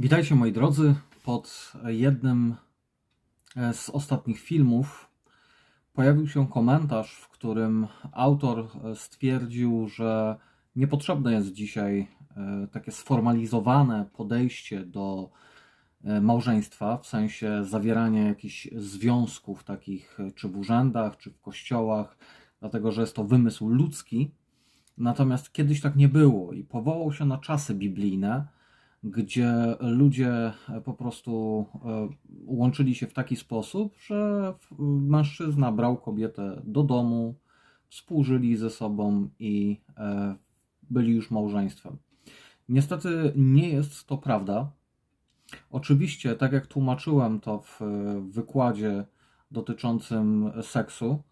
Witajcie moi drodzy. Pod jednym e, z ostatnich filmów pojawił się komentarz, w którym autor e, stwierdził, że niepotrzebne jest dzisiaj e, takie sformalizowane podejście do małżeństwa, w sensie zawierania jakichś związków takich czy w urzędach, czy w kościołach, dlatego że jest to wymysł ludzki. Natomiast kiedyś tak nie było i powołał się na czasy biblijne, gdzie ludzie po prostu e, łączyli się w taki sposób, że mężczyzna brał kobietę do domu, współżyli ze sobą i e, byli już małżeństwem. Niestety nie jest to prawda. Oczywiście, tak jak tłumaczyłem to w wykładzie dotyczącym seksu,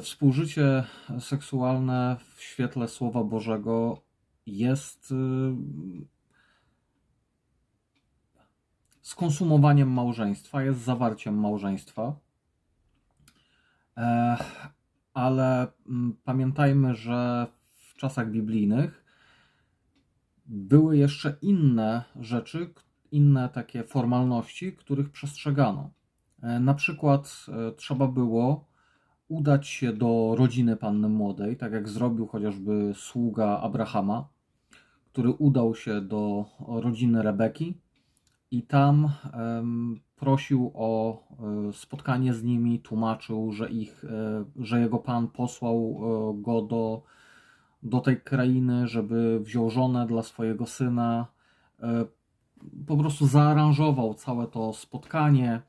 współżycie seksualne w świetle Słowa Bożego jest y, skonsumowaniem małżeństwa, jest zawarciem małżeństwa. Ale mm, pamiętajmy, że w czasach biblijnych były jeszcze inne rzeczy, inne takie formalności, których przestrzegano. E, Na przykład e, trzeba było udać się do rodziny panny młodej, tak jak zrobił chociażby sługa Abrahama, który udał się do rodziny Rebeki i tam prosił o e, spotkanie z nimi, tłumaczył, że, ich, e, że jego pan posłał e, go do, do tej krainy, żeby wziął żonę dla swojego syna. Po prostu zaaranżował całe to spotkanie,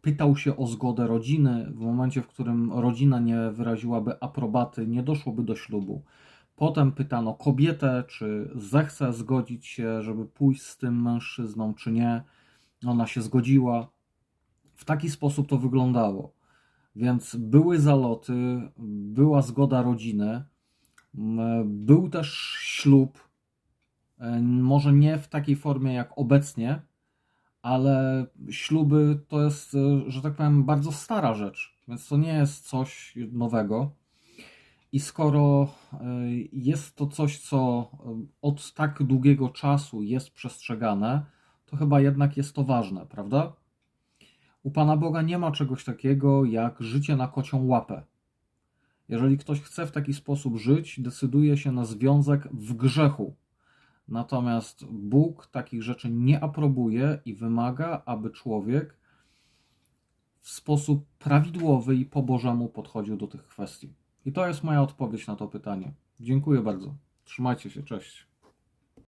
pytał się o zgodę rodziny. W momencie, w którym rodzina nie wyraziłaby aprobaty, nie doszłoby do ślubu. Potem pytano kobietę, czy zechce zgodzić się, żeby pójść z tym mężczyzną, czy nie. Ona się zgodziła. W taki sposób to wyglądało. Więc były zaloty, była zgoda rodziny, był też ślub. E, Może nie w takiej formie jak obecnie, ale śluby to jest, e, że tak powiem, bardzo stara rzecz, więc to nie jest coś nowego. I skoro e, jest to coś, co e, od tak długiego czasu jest przestrzegane, to chyba jednak jest to ważne, prawda? U Pana Boga nie ma czegoś takiego jak życie na kocią łapę. Jeżeli ktoś chce w taki sposób żyć, decyduje się na związek w grzechu. Natomiast Bóg takich rzeczy nie aprobuje i wymaga, aby człowiek w sposób prawidłowy i po Bożemu podchodził do tych kwestii. I to jest moja odpowiedź na to pytanie. Dziękuję bardzo. Trzymajcie się, cześć.